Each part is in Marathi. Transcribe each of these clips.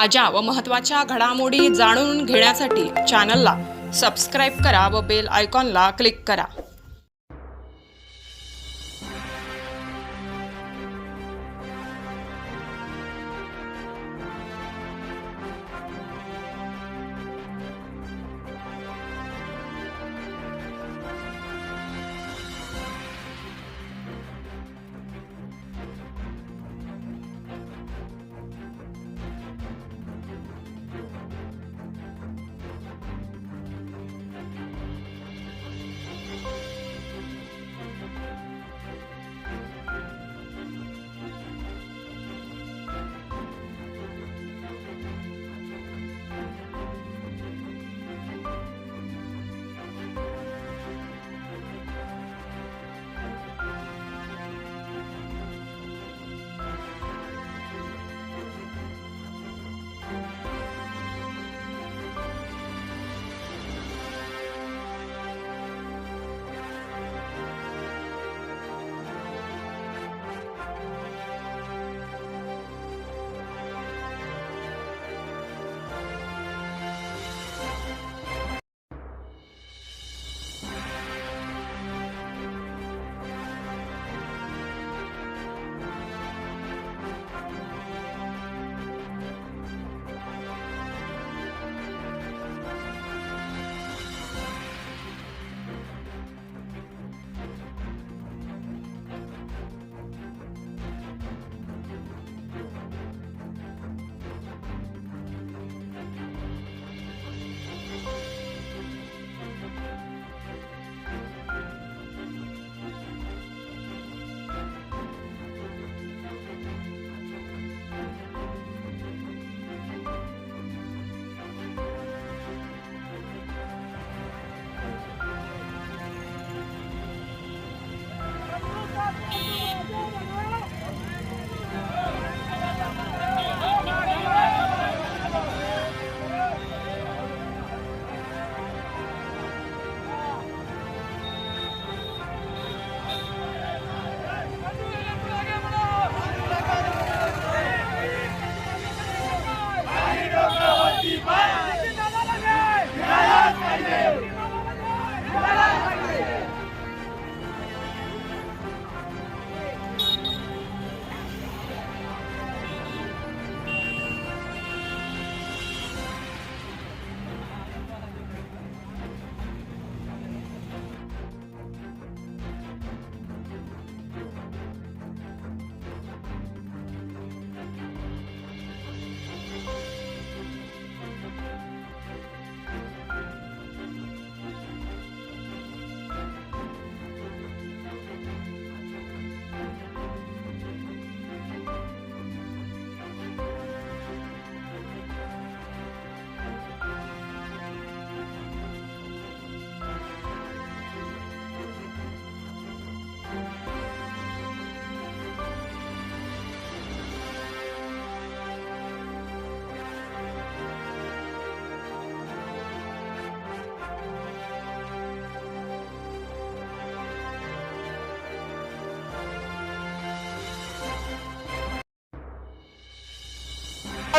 ताज्या व महत्त्वाच्या घडामोडी जाणून घेण्यासाठी चॅनलला सबस्क्राईब करा व बेल आयकॉनला क्लिक करा.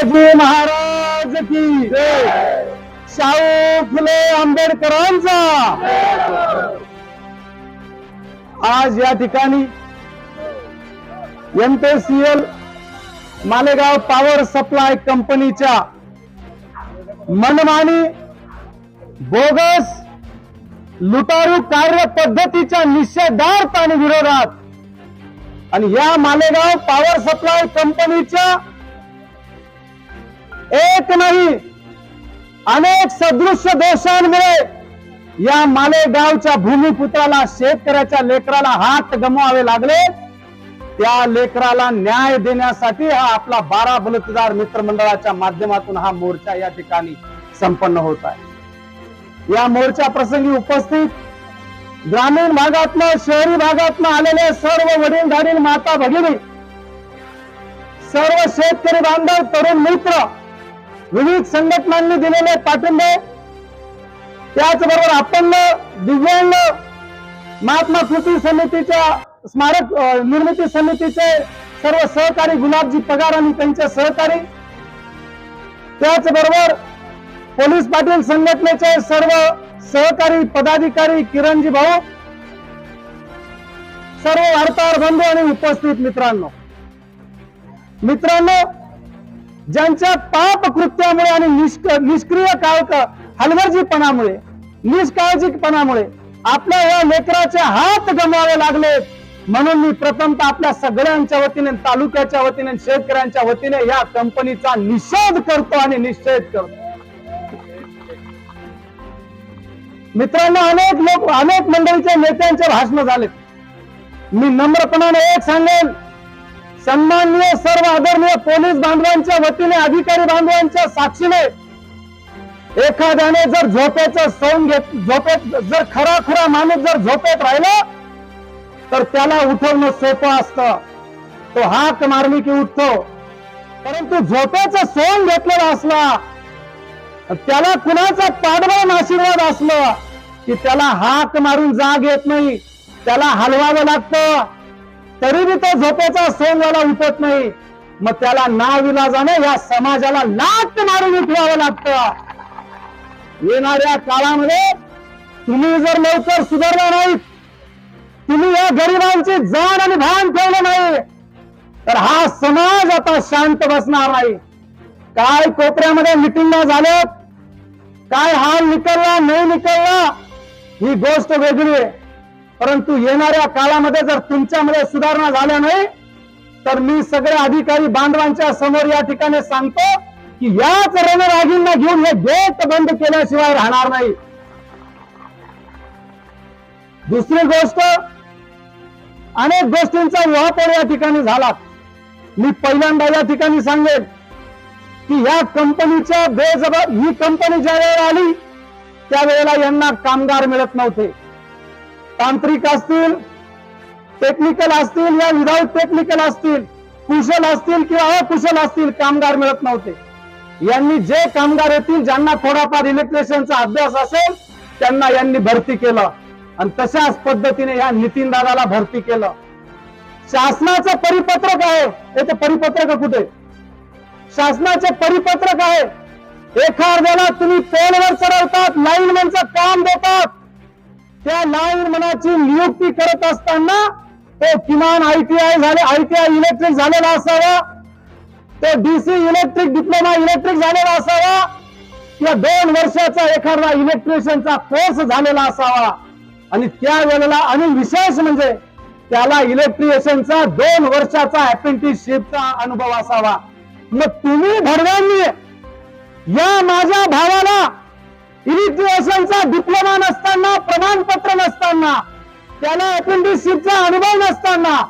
शिवाजी महाराज की शाहू फुले आंबेडकरांचा. आज या ठिकाणी एमपीसीएल मालेगाव पॉवर सप्लाय कंपनीच्या मनमानी बोगस लुटारू कार्य पद्धतीच्या निषेधार्थ आणि विरोधात. आणि या मालेगाव पॉवर सप्लाय कंपनीच्या एक नाही. अनेक सदृश्य दोषांमुळे या मालेगावच्या भूमिपुत्राला शेतकऱ्याच्या लेकराला हात गमवावे लागले. त्या लेकराला न्याय देण्यासाठी हा आपला बारा बलुतदार मित्रमंडळाच्या माध्यमातून हा मोर्चा या ठिकाणी संपन्न होत आहे. या मोर्चा प्रसंगी उपस्थित ग्रामीण भागातनं शहरी भागातनं आलेले सर्व वडीलधारील माता भगिनी सर्व शेतकरी बांधव तरुण मित्र विविध संघटनांनी दिलेले पाठिंबे. त्याचबरोबर आपण दिव्यांग महात्मा कृती समितीच्या स्मारक निर्मिती समितीचे सर्व सहकारी गुलाबजी पगार आणि त्यांचे सहकारी. त्याचबरोबर पोलीस पाटील संघटनेचे सर्व सहकारी पदाधिकारी किरणजी भाऊ. सर्व वार्ताहर बंधू आणि उपस्थित मित्रांनो. मित्रांनो ज्यांच्या पाप कृत्यामुळे आणि निष्क निष्क्रिय काळक हलगर्जीपणामुळे निष्काळजीपणामुळे आपल्या या लेकराचे हात गमवावे लागलेत. म्हणून मी प्रथमतः आपल्या सगळ्यांच्या वतीने तालुक्याच्या वतीने शेतकऱ्यांच्या वतीने या कंपनीचा निषेध करतो आणि निषेध करतो. मित्रांनो अनेक लोक अनेक मंडळीच्या नेत्यांचे भाषण झालेत. मी नम्रपणाने एक सांगेन सन्माननीय सर्व आदरणीय पोलीस बांधवांच्या वतीने अधिकारी बांधवांच्या साक्षीने एखाद्याने जर झोपेचं सौन घेत झोपेत जर खरा खरा माणूस जर झोपेत राहिला तर त्याला उठवणं सोपं असतं. तो हाक मारली की उठतो. परंतु झोपेचं सोंग घेतलेला असला त्याला कुणाचा पाठबळ आशीर्वाद असलं की त्याला हाक मारून जाग येत नाही त्याला हलवावं लागतं. तरीही तो झोपेचा सोंगवाला उठत नाही. मग त्याला नाविलाजाने या समाजाला लाट मारून उठवावं लागतं. येणाऱ्या काळामध्ये तुम्ही जर लवकर सुधारला नाहीत तुम्ही या गरिबांची जाण आणि भान ठेवलं नाही तर हा समाज आता शांत बसणार नाही. काय कोपऱ्यामध्ये मिटिंगा झाल्यात काय हाल निकलला नाही निकलला ही गोष्ट वेगळी आहे. परंतु येणाऱ्या काळामध्ये जर तुमच्यामध्ये सुधारणा झाल्या नाही तर मी सगळे अधिकारी बांधवांच्या समोर या ठिकाणी सांगतो की याच रणरागींना घेऊन हे गेट बंद केल्याशिवाय राहणार नाही. दुसरी गोष्ट अनेक गोष्टींचा उहापोळ या ठिकाणी झाला. मी पहिल्यांदा या ठिकाणी सांगेन की या कंपनीच्या बेजबाब ही कंपनी ज्या वेळेला आली त्यावेळेला यांना कामगार मिळत नव्हते. तांत्रिक असतील टेक्निकल असतील या विदाऊट टेक्निकल असतील कुशल असतील किंवा अकुशल असतील कामगार मिळत नव्हते. यांनी जे कामगार येतील ज्यांना थोडाफार इलेक्ट्रिशियनचा अभ्यास असेल त्यांना यांनी भरती केलं. आणि तशाच पद्धतीने या नितीन दादाला भरती केलं. शासनाचं परिपत्रक आहे. याचं परिपत्रक कुठे? शासनाचे परिपत्रक आहे. एखाद्याला तुम्ही पोलवर चढवतात लाईनमॅनचं काम देतात. त्या लाईन मनाची नियुक्ती करत असताना तो किमान आयटीआय झाले आयटीआय इलेक्ट्रिक झालेला असावा तो डीसी इलेक्ट्रिक डिप्लोमा इलेक्ट्रिक झालेला असावा किंवा दोन वर्षाचा एखादा इलेक्ट्रिशियनचा कोर्स झालेला असावा. आणि त्या वेळेला आणि विशेष म्हणजे त्याला इलेक्ट्रिशियनचा दोन वर्षाचा अप्रेंटिसशिपचा अनुभव असावा. मग तुम्ही भरव्यांनी या माझ्या भावाला इलेक्ट्रिशियनचा डिप्लोमा नसताना प्रमाणपत्र नसताना त्याला अप्रेंटिसशिपचा अनुभव नसताना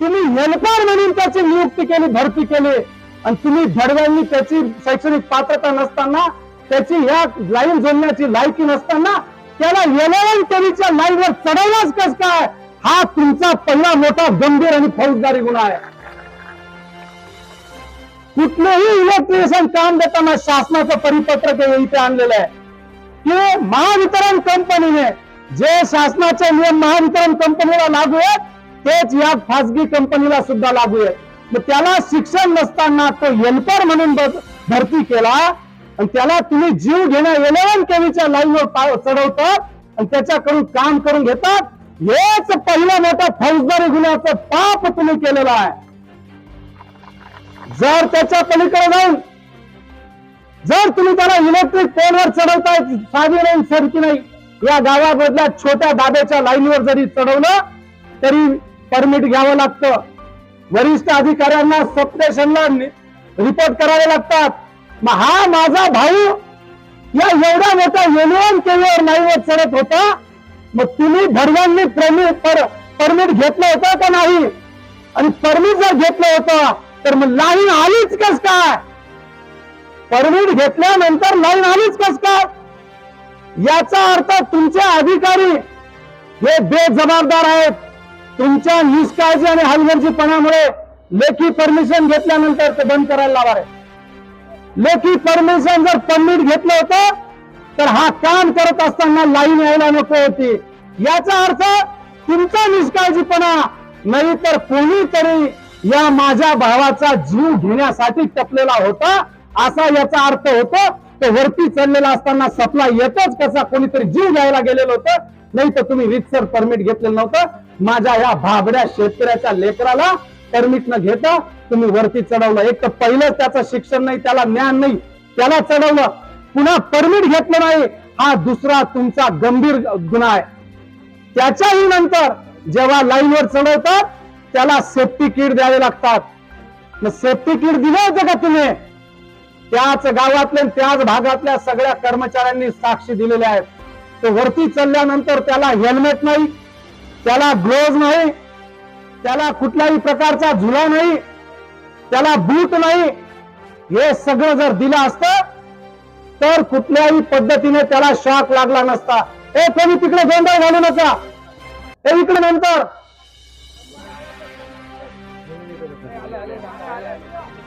तुम्ही हेल्पर म्हणून त्याची नियुक्ती केली भरती केली. आणि तुम्ही भडव्यांनी त्याची शैक्षणिक पात्रता नसताना त्याची या लाईन जोडण्याची लायकी नसताना त्याला इलेव्हन टेलीच्या लाईनवर चढवलाच कस काय? हा तुमचा पहिला मोठा गंभीर आणि फौजदारी गुन्हा आहे. कुठलेही इलेक्ट्रिशियन काम देताना शासनाचं परिपत्रक इथे आणलेलं आहे. की महावितरण कंपनीने जे शासनाचे नियम महावितरण कंपनीला लागू आहेत तेच या खासगी कंपनीला सुद्धा लागू आहेत. मग त्याला शिक्षण नसताना तो हेल्पर म्हणून भरती केला आणि त्याला तुम्ही जीव घेण्या इलेव्हन केवीच्या लाईनवर चढवतात आणि त्याच्याकडून काम करून घेतात. हेच पहिलं मोठं फौजदारी गुन्ह्याचं पाप तुम्ही केलेलं आहे. जर त्याच्या पलीकडे जाऊन जर तुम्ही त्याला इलेक्ट्रिक पोलवर चढवताय साधी नाही सरकी नाही या गावामधल्या छोट्या दाब्याच्या लाईनवर जरी चढवलं तरी परमिट घ्यावं लागतं. वरिष्ठ अधिकाऱ्यांना सबस्टेशनला रिपोर्ट करावे लागतात. मग हा माझा भाऊ या एवढ्या मोठ्या युनियन केवीवर लाईनवर चढत होता मग तुम्ही भडव्यांनी परमिट घेतलं होतं का नाही? आणि परमिट जर घेतलं होतं तर मग लाईन आलीच कस काय? परमिट घेतल्यानंतर लाईन आलीच कस काय? याचा अर्थ तुमचे अधिकारी हे बेजबाबदार आहेत. तुमच्या निष्काळजी आणि हलगर्जीपणामुळे लेखी परमिशन घेतल्यानंतर ते बंद करायला लावा लेखी परमिशन जर परमिट घेतलं होतं तर हा काम करत असताना लाईन यायला नको होती. याचा अर्थ तुमचा निष्काळजीपणा नाही तर कोणीतरी या माझ्या भावाचा जीव घेण्यासाठी टपलेला होता. असा याचा अर्थ होतो तर वरती चढलेला असताना सप्लाय येतोच कसा कोणीतरी जीव घ्यायला गेलेलं होतं नाही तर तुम्ही रितसर परमिट घेतलेलं नव्हतं. माझ्या या भाबड्या शेतकऱ्याच्या लेकराला परमिट न घेता तुम्ही वरती चढवलं. एक तर पहिलं त्याचं शिक्षण नाही त्याला ज्ञान नाही त्याला चढवलं. पुन्हा परमिट घेतलं नाही हा दुसरा तुमचा गंभीर गुन्हा आहे. त्याच्याही नंतर जेव्हा लाईनवर चढवतात त्याला सेफ्टी किट द्यावे लागतात. मग सेफ्टी किट दिलं होतं का तुम्ही? त्याच गावातल्या त्याच भागातल्या सगळ्या कर्मचाऱ्यांनी साक्षी दिलेल्या आहेत. तो वरती चढल्यानंतर त्याला हेल्मेट नाही त्याला ग्लोव्ह नाही त्याला कुठल्याही प्रकारचा झुला नाही त्याला बूट नाही. हे सगळं जर दिलं असतं तर कुठल्याही पद्धतीने त्याला शॉक लागला नसता. ए कोणी तिकडे गोंधळ घालू नका. हे इकडे नंतर.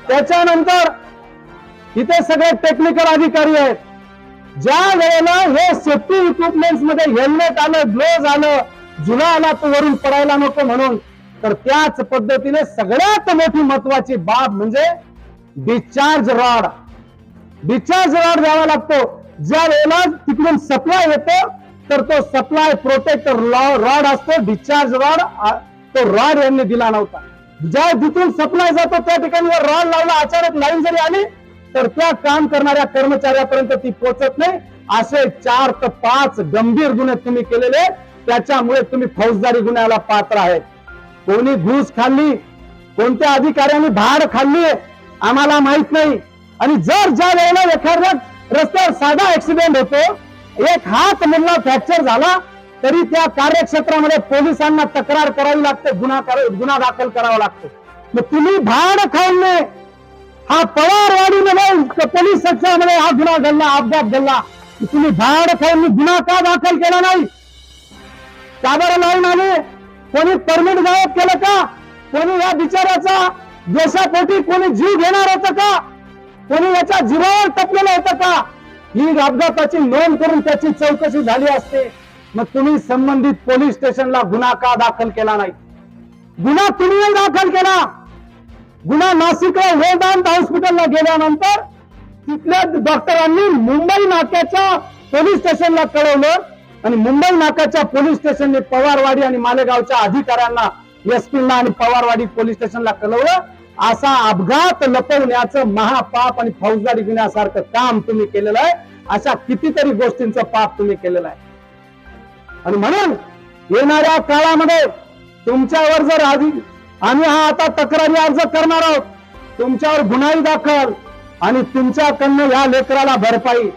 त्याच्यानंतर इथे सगळे टेक्निकल अधिकारी आहेत. ज्या वेळेला हे सेफ्टी इक्विपमेंटमध्ये हेल्मेट आलं ग्लोव्ह आलं जुना आला तो वरून पडायला नको म्हणून तर त्याच पद्धतीने सगळ्यात मोठी महत्वाची बाब म्हणजे डिस्चार्ज रॉड डिस्चार्ज रॉड द्यावा लागतो. ज्या वेळेला तिकडून सप्लाय येतो तर तो सप्लाय प्रोटेक्टर रॉड असतो डिस्चार्ज रॉड तो रॉड यांनी दिला नव्हता. ज्या जिथून सप्लाय जातो त्या ठिकाणी रॉड लावला अचानक लाईन जरी आली तर त्या काम करणाऱ्या कर्मचाऱ्यापर्यंत ती पोहोचत नाही. असे चार ते पाच गंभीर गुन्हे तुम्ही केलेले त्याच्यामुळे तुम्ही फौजदारी गुन्ह्याला पात्र आहेत. कोणी घूस खाल्ली कोणत्या अधिकाऱ्यांनी भाड खाल्ली आम्हाला माहीत नाही. आणि जर ज्या वेळेला एखाद्या रस्त्यावर साधा ऍक्सिडेंट होतो एक हात मुलगा फ्रॅक्चर झाला तरी त्या कार्यक्षेत्रामध्ये पोलिसांना तक्रार करावी लागते गुन्हा गुन्हा दाखल करावा लागतो. मग तुम्ही भाड खाऊन हा पवारवाडीमध्ये पोलीस सेक्शनमध्ये हा गुन्हा घडला अपघात घडला. तुम्ही भाड खाऊन गुन्हा का दाखल केला नाही? का बरं लावून आले. कोणी परमिट गायब केलं का? कोणी या बिचाऱ्याचा देशापोटी कोणी जीव घेणार होतं का? कोणी याच्या जीवावर टपलेलं होतं का? ही अपघाताची नोंद करून त्याची चौकशी झाली असते. मग तुम्ही संबंधित पोलीस स्टेशनला गुन्हा का दाखल केला नाही? गुन्हा तुम्ही दाखल केला. गुन्हा नाशिकला वेदांत हॉस्पिटलला गेल्यानंतर तिथल्या डॉक्टरांनी मुंबई नाक्याच्या पोलीस स्टेशनला कळवलं आणि मुंबई नाक्याच्या पोलीस स्टेशनने पवारवाडी आणि मालेगावच्या अधिकाऱ्यांना एसपीला आणि पवारवाडी पोलीस स्टेशनला कळवलं. असा अपघात लपवण्याचं महापाप आणि फौजदारी गुन्ह्यासारखं काम तुम्ही केलेलं आहे. अशा कितीतरी गोष्टींचं पाप तुम्ही केलेलं आहे. आणि म्हणून येणाऱ्या काळामध्ये तुमच्यावर जर आधी आम्ही हा आता तक्रारी अर्ज करणार आहोत. तुमच्यावर गुन्हाही दाखल आणि तुमच्याकडनं या लेकराला भरपाई.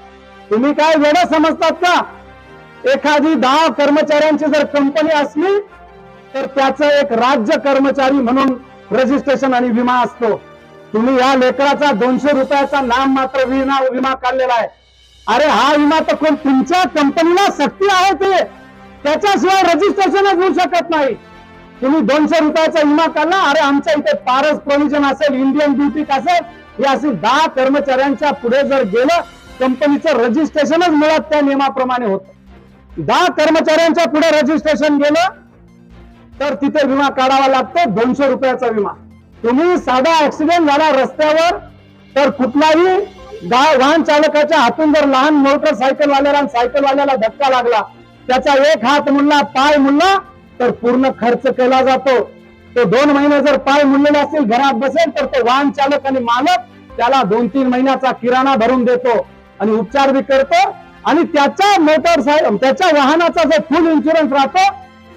तुम्ही काय वेळ समजतात का? एखादी दहा कर्मचाऱ्यांची जर कंपनी असली तर त्याचं एक राज्य कर्मचारी म्हणून रजिस्ट्रेशन आणि विमा असतो. तुम्ही या लेकराचा दोनशे रुपयाचा नाम मात्र विमा विमा काढलेला आहे. अरे हा विमा तर कोण तुमच्या कंपनीला सक्ती आहे ते? त्याच्याशिवाय रजिस्ट्रेशनच होऊ शकत नाही. तुम्ही दोनशे रुपयाचा विमा काढला अरे आमच्या इथे पारस प्रोव्हिजन असेल इंडियन ब्युटिक असेल हे असे दहा कर्मचाऱ्यांच्या पुढे जर गेलं कंपनीचं रजिस्ट्रेशनच मुळात त्या नियमाप्रमाणे होत. दहा कर्मचाऱ्यांच्या पुढे रजिस्ट्रेशन गेलं तर तिथे विमा काढावा लागतो दोनशे रुपयाचा विमा. तुम्ही साधा ऍक्सिडेंट झाला रस्त्यावर तर कुठलाही वाहन चालकाच्या हातून जर लहान मोटरसायकल वाल्याला सायकल वाल्याला धक्का लागला त्याचा एक हात मुलला पाय मुलला तर पूर्ण खर्च केला जातो. तो दोन महिने जर पाय मुडलेला असेल घरात बसेल तर तो वाहन चालक आणि मालक त्याला दोन तीन महिन्याचा किराणा भरून देतो आणि उपचार बी करतो. आणि त्याच्या मोटरसायकल त्याच्या वाहनाचा जो फुल इन्शुरन्स राहतो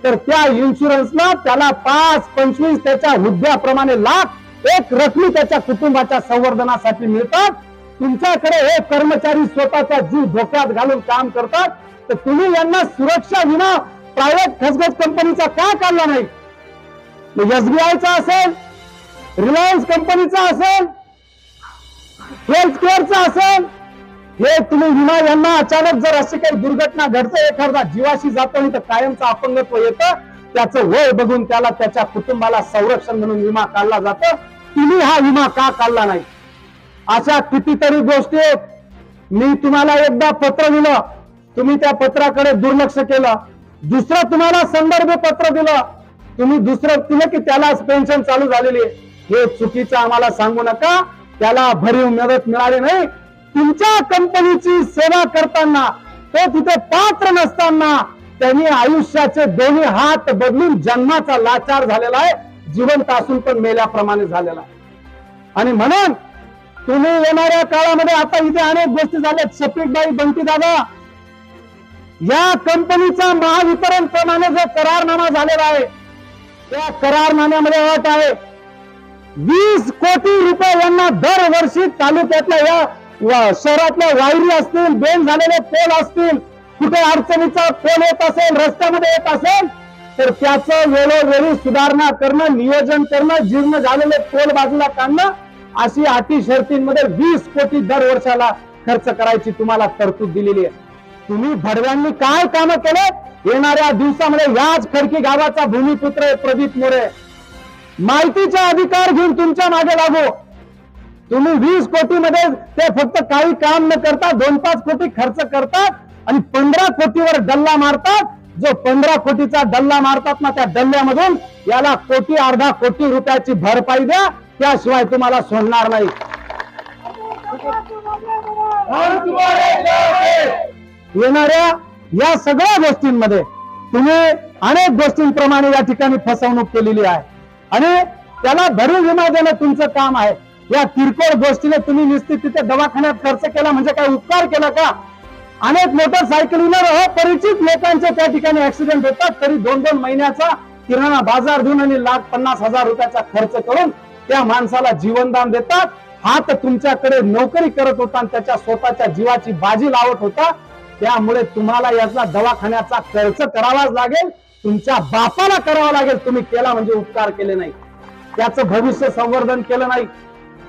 तर त्या इन्शुरन्सला त्याला पाच पंचवीस त्याच्या हुद्द्याप्रमाणे लाख एक रकमी त्याच्या कुटुंबाच्या संवर्धनासाठी मिळतात. तुमच्याकडे हे कर्मचारी स्वतःचा जीव धोक्यात घालून काम करतात. तर तुम्ही यांना सुरक्षा विना प्रायव्हेट खसगस कंपनीचा का काढला नाही? एसबीआयचा असेल रिलायन्स कंपनीचा असेल हेल्थ केअरचा असेल हे तुम्ही विमा यांना अचानक जर अशी काही दुर्घटना घडते एखादा जीवाशी जातो आणि तर कायमचं अपंगत्व येतं त्याचं वय बघून त्याला त्याच्या कुटुंबाला संरक्षण म्हणून विमा काढला जातो तुम्ही हा विमा का काढला नाही? अशा कितीतरी गोष्टी आहेत. मी तुम्हाला एकदा पत्र दिलं. तुम्ही त्या पत्राकडे दुर्लक्ष केलं. दुसरं तुम्हाला संदर्भ पत्र दिलं. तुम्ही दुसरं दिलं की त्यालाच पेन्शन चालू झालेली आहे. हे चुकीचं आम्हाला सांगू नका. त्याला भरीव मदत मिळाली नाही. तुमच्या कंपनीची सेवा करताना तो तिथे पात्र नसताना त्यांनी आयुष्याचे दोन्ही हात बदलून जन्माचा लाचार झालेला आहे. जिवंत असून पण मेल्याप्रमाणे झालेला आहे. आणि म्हणून तुम्ही येणाऱ्या काळामध्ये आता इथे अनेक गोष्टी झाल्यात. सपीकबाई बंटी दादा या कंपनीचा महावितरण प्रमाणे जो करारनामा झालेला आहे त्या करारनाम्यामध्ये अट आहे. वीस कोटी रुपये यांना दरवर्षी तालुक्यातल्या या शहरातल्या वायरी असतील बेन झालेले पोल असतील कुठे अडचणीचा पोल येत असेल रस्त्यामध्ये येत असेल तर त्याचं वेळोवेळी सुधारणा करणं नियोजन करणं जीर्ण झालेले पोल बाजूला काढणं अशी अटी शर्तींमध्ये वीस कोटी दर वर्षाला खर्च करायची तुम्हाला तरतूद दिलेली आहे. तुम्ही भडव्यांनी काय काम केले येणाऱ्या दिवसामध्ये याच खडकी गावाचा भूमिपुत्र प्रदीप मोरे. माहितीचा अधिकार घेऊन तुमच्या मागे लागू. तुम्ही वीस कोटी मध्ये ते फक्त काही काम न करता दोन पाच कोटी खर्च करतात आणि पंधरा कोटीवर डल्ला मारतात. जो पंधरा कोटीचा डल्ला मारतात ना त्या डल्ल्यामधून याला कोटी अर्धा कोटी रुपयाची भरपाई द्या. त्याशिवाय तुम्हाला सोडणार नाही. येणाऱ्या या सगळ्या गोष्टींमध्ये तुम्ही अनेक गोष्टींप्रमाणे या ठिकाणी फसवणूक केलेली आहे. आणि त्याला भरीव विमा देणं तुमचं काम आहे. या किरकोळ गोष्टीने तुम्ही निश्चित तिथे दवाखान्यात खर्च केला म्हणजे काय उपकार केला का? अनेक मोटरसायकलीवर अपरिचित लोकांचे त्या ठिकाणी ऍक्सिडेंट होतात. तरी दोन दोन महिन्याचा किराणा बाजार देऊन आणि लाख पन्नास हजार रुपयाचा खर्च करून त्या माणसाला जीवनदान देतात. हा तर तुमच्याकडे नोकरी करत होता आणि त्याच्या स्वतःच्या जीवाची बाजी लावत होता. त्यामुळे तुम्हाला याचा दवाखान्याचा खर्च करावाच लागेल तुमच्या बापाला करावा लागेल. तुम्ही केला म्हणजे उपकार केले नाही. त्याचं भविष्य संवर्धन केलं नाही.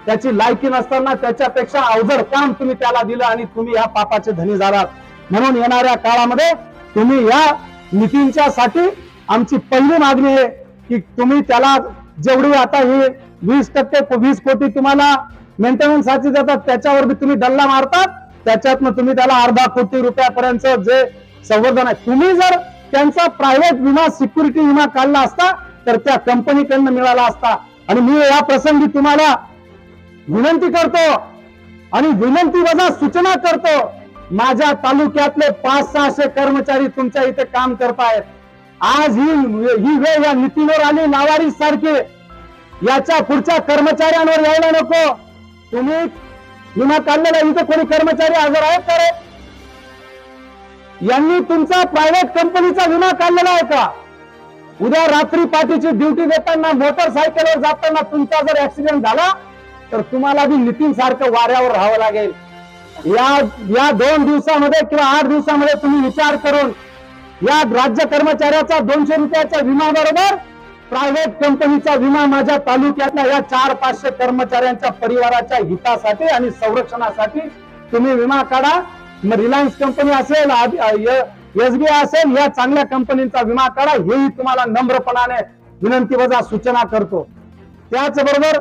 त्याची लायकी नसताना त्याच्यापेक्षा अवजड काम तुम्ही त्याला दिलं आणि तुम्ही या पापाचे धनी झालात. म्हणून येणाऱ्या काळामध्ये तुम्ही या नितीनच्या साठी आमची पहिली मागणी आहे की तुम्ही त्याला जेवढी आता ही वीस टक्के वीस कोटी तुम्हाला मेंटेनन्ससाठी देतात त्याच्यावर बी तुम्ही डल्ला मारतात. त्याच्यातनं तुम्ही त्याला अर्धा कोटी रुपयापर्यंत जे संवर्धन आहे. तुम्ही जर त्यांचा प्रायव्हेट विमा सिक्युरिटी विमा काढला असता तर त्या कंपनीकडनं मिळाला असता. आणि मी या प्रसंगी तुम्हाला विनंती करतो आणि विनंती वजा सूचना करतो माझ्या तालुक्यातले पाच सहाशे कर्मचारी तुमच्या इथे काम करतायत. आज ही ही वेळ या नीतीवर आली लावारी सारखी याच्या पुढच्या कर्मचाऱ्यांवर यायला नको. तुम्ही विमा काढलेला इथं कोणी कर्मचारी हजर आहेत का रे? यांनी तुमचा प्रायव्हेट कंपनीचा विमा काढलेला आहे का? उद्या रात्री पाठीची ड्युटी देताना मोटरसायकलवर जाताना तुमचा जर ऍक्सिडेंट झाला तर तुम्हाला बी नितीन सारखं वाऱ्यावर राहावं लागेल. या या दोन दिवसामध्ये किंवा आठ दिवसामध्ये तुम्ही विचार करून या राज्य कर्मचाऱ्याचा दोनशे रुपयाच्या विमा बरोबर प्रायव्हेट कंपनीचा विमा माझ्या तालुक्यातल्या या चार पाचशे कर्मचाऱ्यांच्या परिवाराच्या हितासाठी आणि संरक्षणासाठी तुम्ही विमा काढा. मग रिलायन्स कंपनी असेल एसबीआय असेल या चांगल्या कंपनीचा विमा काढा. हेही तुम्हाला नम्रपणाने विनंती वजा सूचना करतो. त्याचबरोबर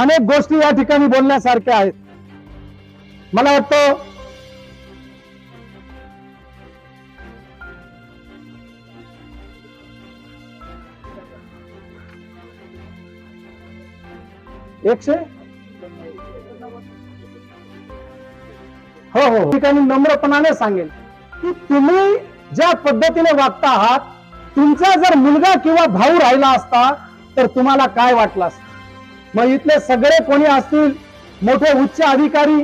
अनेक गोष्टी या ठिकाणी बोलण्यासारख्या आहेत. मला वाटतं एकशे? हो हो. ठिकाणी नम्रपणाने सांगेल की तुम्ही ज्या पद्धतीने वागता आहात तुमचा जर मुलगा किंवा भाऊ राहिला असता तर तुम्हाला काय वाटलं असत? मग इथले सगळे कोणी असतील? मोठे उच्च अधिकारी?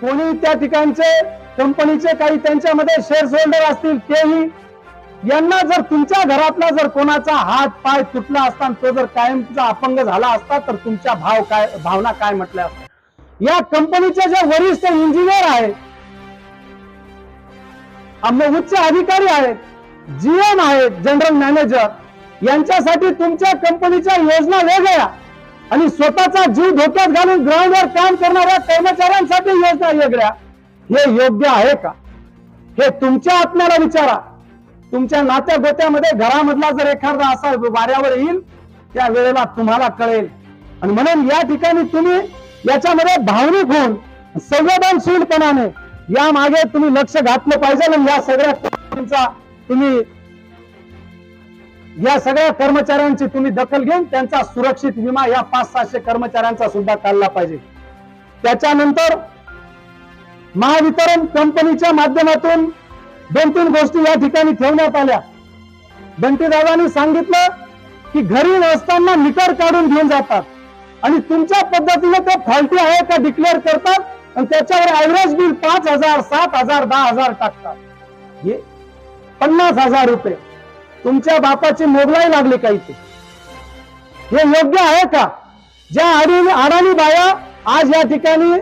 कोणी त्या ठिकाणचे कंपनीचे काही त्यांच्यामध्ये शेअर होल्डर असतील? तेही यांना जर तुमच्या घरातला जर कोणाचा हात पाय तुटला असता तो जर कायमचा अपंग झाला असता तर तुमच्या भाव काय भावना काय म्हटल्या असत्या? या कंपनीच्या ज्या वरिष्ठ इंजिनियर आहेत उच्च अधिकारी आहेत जीएम आहेत जनरल मॅनेजर यांच्यासाठी तुमच्या कंपनीच्या योजना वेगळ्या आणि स्वतःचा जीव धोक्यात घालून ग्राउंडवर काम करणाऱ्या कर्मचाऱ्यांसाठी योजना वेगळ्या. हे योग्य आहे का? हे तुमच्या आत्म्याला विचारा. तुमच्या नात्या गोत्यामध्ये घरामधला जर एखादा असा वाऱ्यावर येईल त्या वेळेला तुम्हाला कळेल. आणि म्हणून या ठिकाणी तुम्ही याच्यामध्ये भावनिक होऊन संवेदनशीलपणाने या मागे तुम्ही लक्ष घातलं पाहिजे आणि या सगळ्या तुम्ही या सगळ्या कर्मचाऱ्यांची तुम्ही दखल घेऊन त्यांचा सुरक्षित विमा या पाच सहाशे कर्मचाऱ्यांचा सुद्धा काढला पाहिजे. त्याच्यानंतर महावितरण कंपनीच्या माध्यमातून दोन तीन गोष्टी या ठिकाणी ठेवण्यात आल्या. बंटीदादांनी सांगितलं की घरी नसताना मीटर काढून घेऊन जातात. आणि तुमच्या पद्धतीने ते फॉल्टी आहे का डिक्लेअर करतात? आणि त्याच्यावर ऍव्हरेज बिल पाच हजार सात हजार दहा हजार टाकतात. हे पन्नास हजार रुपये. तुमच्या बापाची मोगलाई लागली काही ते हे योग्य आहे का? ज्या अडाणी अडाणी बाया आज या ठिकाणी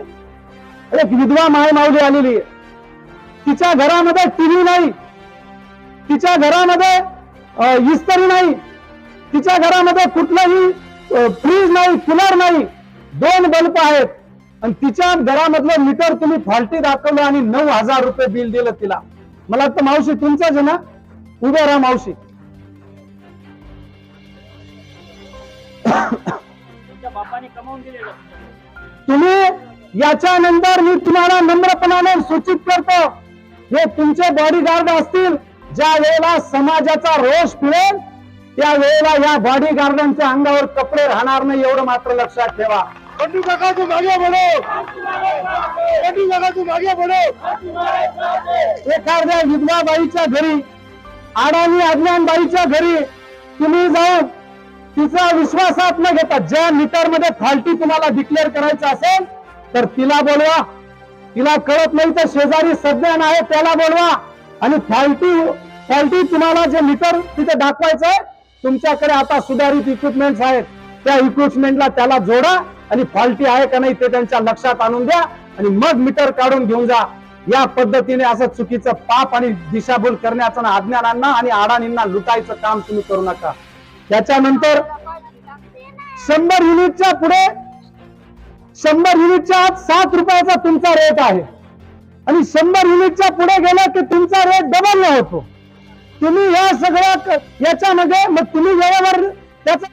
एक विधवा माय माऊली आलेली आहे. तिच्या घरामध्ये टीव्ही नाही. तिच्या घरामध्ये इस्त्री नाही. तिच्या घरामध्ये कुठलंही फ्रीज नाही कूलर नाही. दोन बल्ब आहेत. आणि तिच्या घरामधलं मीटर तुम्ही फॉल्टी दाखवलं आणि नऊ हजार रुपये बिल दिलं तिला. मला वाटतं मावशी तुमचाच ना? उभे राहा मावशी. तुम्ही याच्यानंतर मी तुम्हाला नम्रपणाने सूचित करतो. हे तुमचे बॉडीगार्ड असतील ज्या वेळेला समाजाचा रोष फिरेल त्या वेळेला या बॉडीगार्डांच्या अंगावर कपडे राहणार नाही एवढं मात्र लक्षात ठेवा. बंडू काका तू मागे बढ़ो. बंडू काका तू मागे बढ़ो. एखाद्या विधवा बाईच्या घरी अडाणी अज्ञान बाईच्या घरी तुम्ही जाऊन तिचा विश्वासात न घेता ज्या मीटरमध्ये फॉल्टी तुम्हाला डिक्लेअर करायचं असेल तर तिला बोलवा. तिला कळत नाही तर शेजारी सज्ञान आहे त्याला बोलवा. आणि फॉल्टी फॉल्टी तुम्हाला जे मीटर तिथे दाखवायचं आहे तुमच्याकडे आता सुधारित इक्विपमेंट्स आहेत. त्या इक्विपमेंटला त्याला जोडा आणि फॉल्टी आहे का नाही ते त्यांच्या लक्षात आणून द्या आणि मग मीटर काढून घेऊन जा. या पद्धतीने असं चुकीचं पाप आणि दिशाभूल करण्याचं अज्ञानांना आणि अडाणींना लुटायचं काम तुम्ही करू नका. त्याच्यानंतर शंभर युनिटच्या पुढे शंभर युनिटच्या आत सात रुपयाचा तुमचा रेट आहे. आणि शंभर युनिटच्या पुढे गेला की तुमचा रेट डबल होतो. तुम्ही या सगळ्या याच्यामध्ये मग तुम्ही वेळेवर त्याचा